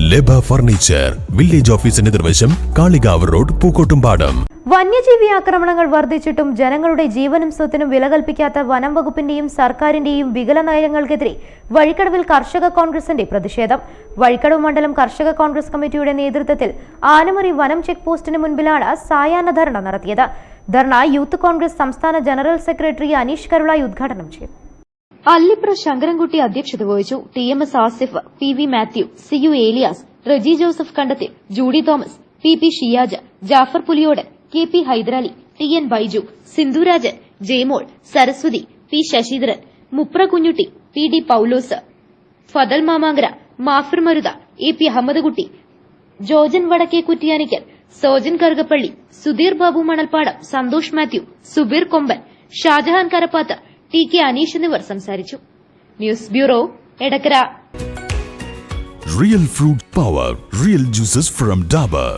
ലബ furniture village ഓഫീസിന് നിർവശം Kalikavu road Pookkottumpadam. വന്യജീവി ആക്രമണങ്ങൾ വർദ്ധിച്ചിട്ടും ജനങ്ങളുടെ ജീവനും സ്വത്തിനും വില കൽപ്പിക്കാത്ത വനം വകുപ്പിന്റെയും സർക്കാരിന്റെയും വികല നയങ്ങൾക്കെതിരെ വഴിക്കടവിൽ കർഷക കോൺഗ്രസിന്റെ പ്രതിഷേധം. വഴിക്കടവ് മണ്ഡലം കർഷക കോൺഗ്രസ് കമ്മിറ്റിയുടെ നേതൃത്വത്തിൽ ആനമറി വനം ചെക്ക് പോസ്റ്റിന് മുൻപിലാണ് സായാഹ്ന ധർണ നടത്തിയത്. ധർണ യൂത്ത് കോൺഗ്രസ് സംസ്ഥാന ജനറൽ സെക്രട്ടറി അനീഷ് കരുളായി ഉദ്ഘാടനം ചെയ്തു അല്ലിപ്ര ശങ്കരൻകുട്ടി അധ്യക്ഷത വഹിച്ചു. T M S Asif P V Mathew C U Elias Reji Joseph Kandathil Judy Thomas P P Shiyaj Jaffar Puliyode K P Hydarali T N Baiju Sindhurajan Jayamol Saraswathi P Sasidharan Mupra Kunjutty P D Paulose Fathal Mamankara Mafir Maruta A P Ahammedkutty Jojan Vadakke Kuttiyanickal Sojan Karukappally Sudheer Babu Manalppadam Santhosh Mathew Subeer Komban Shajahan Karappath T K Aneesh എന്നിവർ സംസാരിച്ചു. News bureau Edakkara. Real fruit power real juices from Dabur